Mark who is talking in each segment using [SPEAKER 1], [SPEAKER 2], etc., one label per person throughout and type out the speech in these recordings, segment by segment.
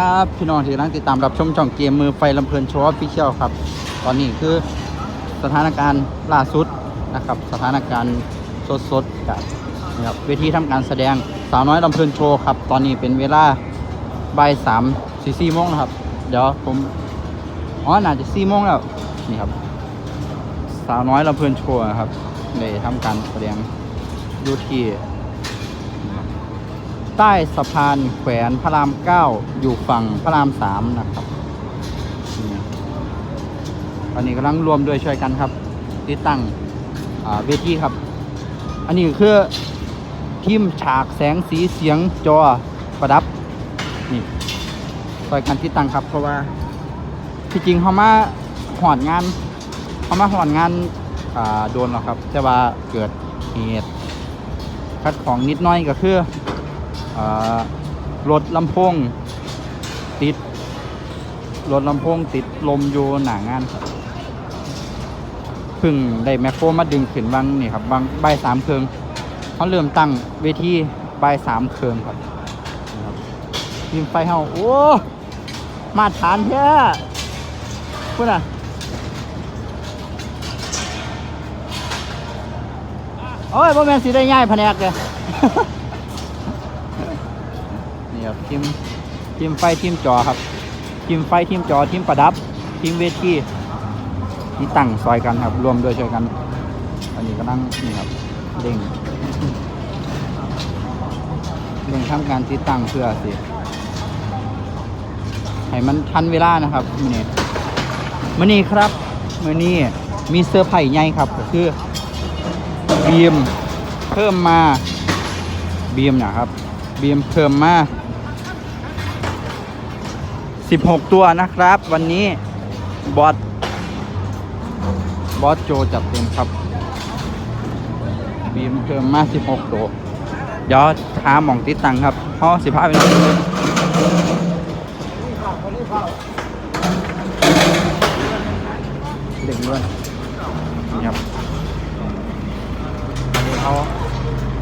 [SPEAKER 1] ครับพี่น้องที่กำลังติดตามรับชมช่องเกมมือไฟลำเพลินโชว์ออฟฟิเชียลครับ ตอนนี้คือสถานการณ์ล่าสุดนะครับ สถานการณ์สดๆกับนะครับเวทีทำการแสดงสาวน้อยลำเพลินโชว์ครับ ตอนนี้เป็นเวลาบ่ายสามสี่สี่โมงนะครับ เดี๋ยวผมอ๋อน่าจะสี่โมงแล้วนี่ครับ สาวน้อยลำเพลินโชว์นะครับได้ทำการแสดงดูที่ ใต้สะพานแขวนพระรามเก้าอยู่ฝั่งพระรามสามนะครับนี่ตอนนี้กำลังรวมด้วยช่วยกันครับ ติดตั้งเวทีครับ อันนี้คือทีมฉากแสงสีเสียงจอประดับนี่ช่วยกันติดตั้งครับ เพราะว่าที่จริงเขามาหอดงานเขามาหอดงานโดนหรอครับ แต่ว่าเกิดเหตุคัดของนิดน้อยก็คือ รถลำโพงติด รถลำโพงติดลมอยู่หนางานครับพึ่งได้แมคโครมาดึงขึ้นบางนี่ครับบางใบสามเครื่องเขาเริ่มตั้งเวทีใบสามเครื่องครับยิงไฟเฮาโอ้มาฐานแท้พูดอะโอ้ยบ่แม่นสิได้ง่ายแผนกเลย ครับทีมทีมไฟทีมจอครับทีมไฟทีมจอทีมประดับทีมเวทีที่ตั้งซอยกันครับรวมด้วยช่วยกัน อันนี้ก็นั่งนี่ครับเด้งเด้งทำการติดตั้งเพื่อสิให้มันทันเวลานะครับมือนี้มือนี้ครับมือนี้มีเสื้อร์ไผ่ใหญ่ครับก็คือบีมเพิ่มมาบีมนะครับบีมเพิ่มมา 16 ตัวนะครับ วันนี้บอสบอสโจจัดเต็มครับ บีมเพิ่มมา 16 ตัวเดี๋ยวหาหม่องติดตังครับเพราะสิบห้าเป็นเด็กด้วยครับอันนี้เขา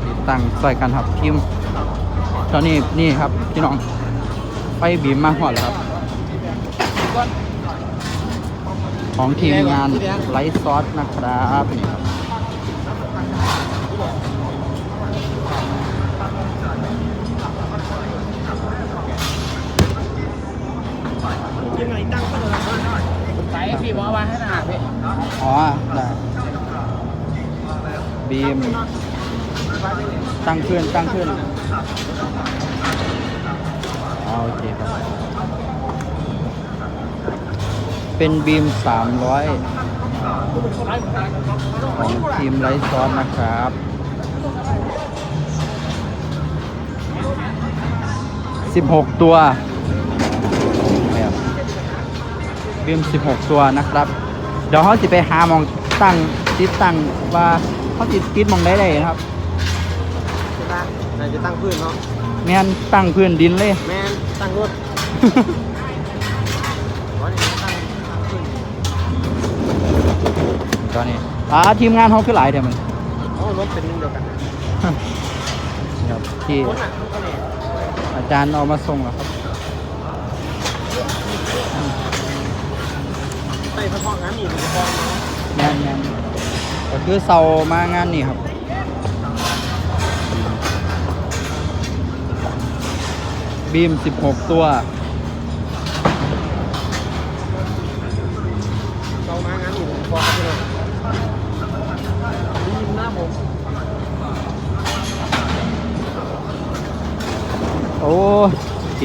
[SPEAKER 1] ติดตั้งใส่กันครับทีมตอนนี้นี่ครับพี่น้องไฟบีมมากกว่าแล้วครับ ของทีมงานไลท์ซอสนะครับนี่ครับ
[SPEAKER 2] ยังไงตั้งก็เลยใส่พี่บอกว่าให้หนาพี่
[SPEAKER 1] อ๋อได้บีมตั้งขึ้นตั้งขึ้นอ๋อโอเคครับ เป็นบีม 300 ของทีมไลท์ซอสนะครับ 16 ตัวนะครับบีม 16 ตัวนะครับ เดี๋ยวเขาจะไปหาหมองตั้งติดตั้งว่าเขาติดติดหมองได้เลยนะครับ
[SPEAKER 2] ไหนจะตั้งพื้นเนาะ
[SPEAKER 1] แม่นตั้งพื้นดินเลย
[SPEAKER 2] แมนตั้งรถ
[SPEAKER 1] อนนี้อ่าทีมงานเขาคือหลายเดี๋ยวมัน
[SPEAKER 2] โอ้รถเป็นเดียวกัน
[SPEAKER 1] ครับที่
[SPEAKER 2] รถอะก็เนี่ย
[SPEAKER 1] อาจารย์เอามาส่งแล้วครับ
[SPEAKER 2] ใส่เฉพาะงานนี่เป็นเฉพาะเนาะ
[SPEAKER 1] แม่นแม่นก็คือเสามางานนี่ครับบีม 16 ตัว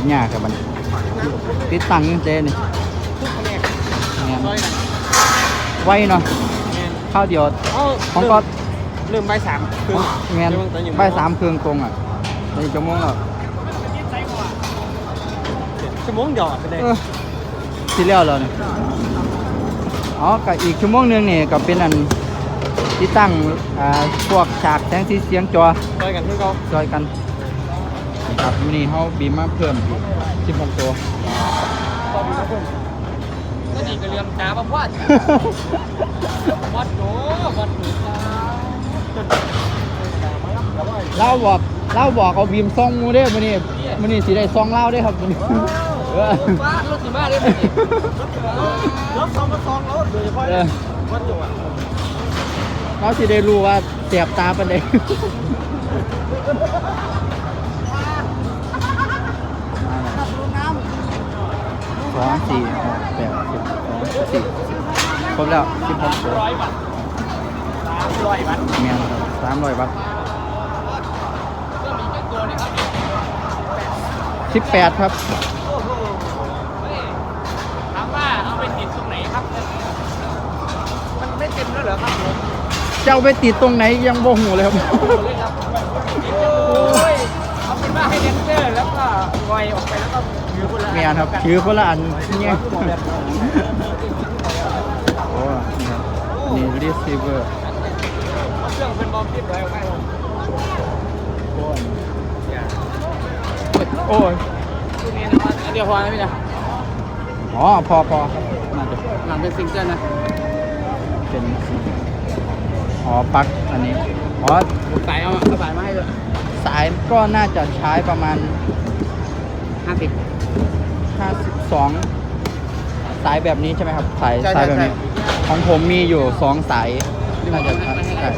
[SPEAKER 1] กินยากครับมันติดตั้งยังเจนี่
[SPEAKER 2] ทุกแผนก
[SPEAKER 1] แม่น
[SPEAKER 2] ซอยไหน
[SPEAKER 1] ไว้เนาะ
[SPEAKER 2] แมน
[SPEAKER 1] ข้าวเดียว
[SPEAKER 2] เอ้า
[SPEAKER 1] ของก็
[SPEAKER 2] เริ่มใบสามคือ
[SPEAKER 1] แมนใบายสามเครื่องตรงอะในชั่วโมงแล้ว
[SPEAKER 2] ชั่วโมงหยอดไปเลย
[SPEAKER 1] เออที่เลี้ยวแล้วเนี่ยอ๋อกับอีกชั่วโมงหนึงนี่ก็เป็นอันที่ตั้งอ่าพวกฉากแสงสีเสียงจอ
[SPEAKER 2] ซอยกันที่เขา
[SPEAKER 1] จอยกันนี่ ครับมินี่เขาบีมมาเพิ่มอีก16ตัว
[SPEAKER 2] ก็มีทุกคนก็ดีก็เรียมตาบ้าวัดวัดโดวัดโดจ้า
[SPEAKER 1] เล่าบอกเล่าบอกเอาบีมซองมูเด้อมื้อนี้มื้อนี้สิได้ซองเล่าได้อครับมื้อนี้
[SPEAKER 2] โอ้
[SPEAKER 1] เออ
[SPEAKER 2] ฟ้ารถสีมาเลย
[SPEAKER 3] รถสองมาสองรถโดยเฉพาะ
[SPEAKER 1] เออ
[SPEAKER 3] วัดจังหวัด
[SPEAKER 1] เขาสิได้รู้ว่าเสียบตาเป็นเด็ก สองสี่หกแปดสิบสองสี่ครบแล้วสิบหกตัว
[SPEAKER 2] ร้อยบาทสามร้อยบาท
[SPEAKER 1] เมียนสามร้อยบาทสิบแปดครับ
[SPEAKER 2] ถามว่าเอาไปติดตรงไหนครับ มันไม่เต็มแล้วเหรอครับผม
[SPEAKER 1] จะเอาไปติดตรงไหนยังโมหูเลยครับ
[SPEAKER 2] เลยครับโอ้ยเอาเป็นว่าให้แดนเซอร์แล้วก็งอยออกไปแล้วก็ ถือคนละ
[SPEAKER 1] เมียนครับถือคนละอันเนี่ยโอ้นี่ครับนี่รีเซิเวอร์
[SPEAKER 2] เอาเครื่องเป็นบอมพิบเลยเอาไปผม
[SPEAKER 1] โอ้ย
[SPEAKER 2] ตัวนี้นะครับอันเดียวพอนะพี่นะ
[SPEAKER 1] อ๋อพอพอครับน่าจะ
[SPEAKER 2] หลังเป็นซิงเกิลนะ
[SPEAKER 1] เป็นสีอ๋อปลั๊กอันนี้อ๋อ
[SPEAKER 2] ผมสายเอาเอาสายมาให้เลย
[SPEAKER 1] สายก็น่าจะใช้ประมาณ
[SPEAKER 2] ห้าสิบ
[SPEAKER 1] 52สายแบบนี้ใช่ไหมครับ สาย
[SPEAKER 2] ใช่
[SPEAKER 1] สาย
[SPEAKER 2] ใช่
[SPEAKER 1] แบบนี้
[SPEAKER 2] ใช่
[SPEAKER 1] ของผมมีอยู่2สายน่าจะใช่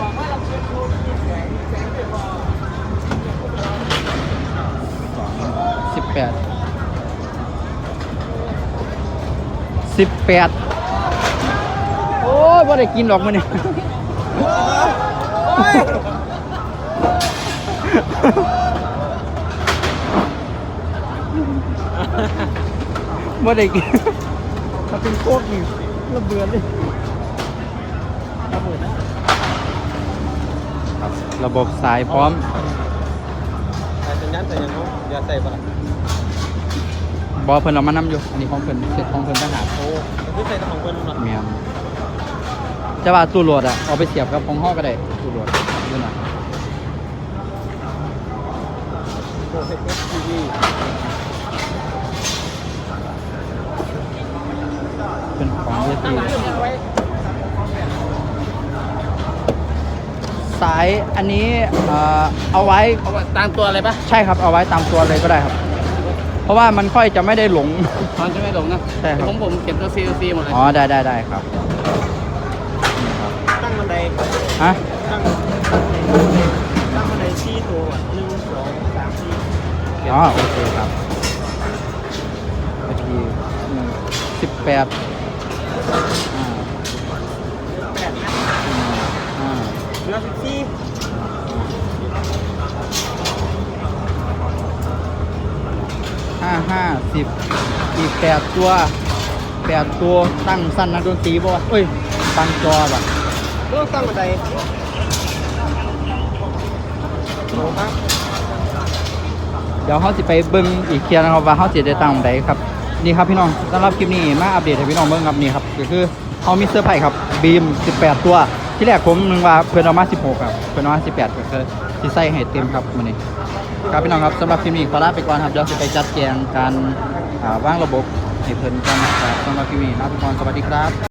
[SPEAKER 1] สิบแปดสิบแปดโอ้ยว่าได้กินหรอกมันนี่ว่าได้กินถ้าเป็นโคกนี่ระเบือเลยครับระบบสายพร้อม
[SPEAKER 3] แต่สัญญาณแต่ยังเขาอย่าใส่ปะล่ะ
[SPEAKER 1] บอเพิ่นเรามานำอยู่ อันนี้ของเพิ่นเสร็จของเพิ่นทหาร
[SPEAKER 3] โอ้คือใส่ของเพิ่นเนาะ
[SPEAKER 1] เมียมจะว่าตู้โหลดอะเอาไปเสียบกับของห้อก็ได้ตู้โหลดดูหน่อย
[SPEAKER 3] โอ้เซ็ตทีวี
[SPEAKER 1] เป็น สายอันนี้เอ่อเอาไว้
[SPEAKER 2] เอาไว้ตามตัวอะไรปะ
[SPEAKER 1] ใช่ครับเอาไว้ตามตัวเลยก็ได้ครับ เพราะว่ามันค่อยจะไม่ได้หลง
[SPEAKER 2] มันจะไม่หลงนะ
[SPEAKER 1] ใช่ครับ
[SPEAKER 2] ผมผมเก็บตัวซีซีหมดเลย
[SPEAKER 1] อ๋อได้ได้ได้ครับนี่ครับ
[SPEAKER 3] ตั้งบันได
[SPEAKER 1] ฮะ
[SPEAKER 3] ตั้งตั้งบันไดชี้ตัวอะหนึ่งสองสามสี่
[SPEAKER 1] อ๋อโอเคครับนาทีสิบแปด อ่า
[SPEAKER 3] เหลือสิบสี่
[SPEAKER 1] ห้าห้าสิบอีกแปดตัวแปดตัวตั้งสั้นนักดนตรีบ่วะเอ้ย ตั้งจอบ่ะ
[SPEAKER 3] ต้องตั้งบันไดโอ้ครับ
[SPEAKER 1] เดี๋ยวเขาสิไปเบิ้งอีกเทียนะครับว่าเขาสิได้ตั้งใดครับ นี่ครับพี่น้องสำหรับคลิปนี้มาอัปเดตให้พี่น้องเบิ่งครับนี่ครับก็คือเขามีเสื้อร์ไผ่ครับบีม 18 ตัว ที่แรกผมนึกว่าเพื่อนเอามา 16 ครับเพื่อนเอามา 18 ก็คือที่ใส่ให้เต็มครับมันนี้ครับพี่น้องครับสำหรับคลิปนี้ขอลาไปก่อนครับเดี๋ยวจะไปจัดแจงการว่างระบบให้เพิ่นกันครับสำหรับคลิปนี้ลาไปก่อนสวัสดีครับ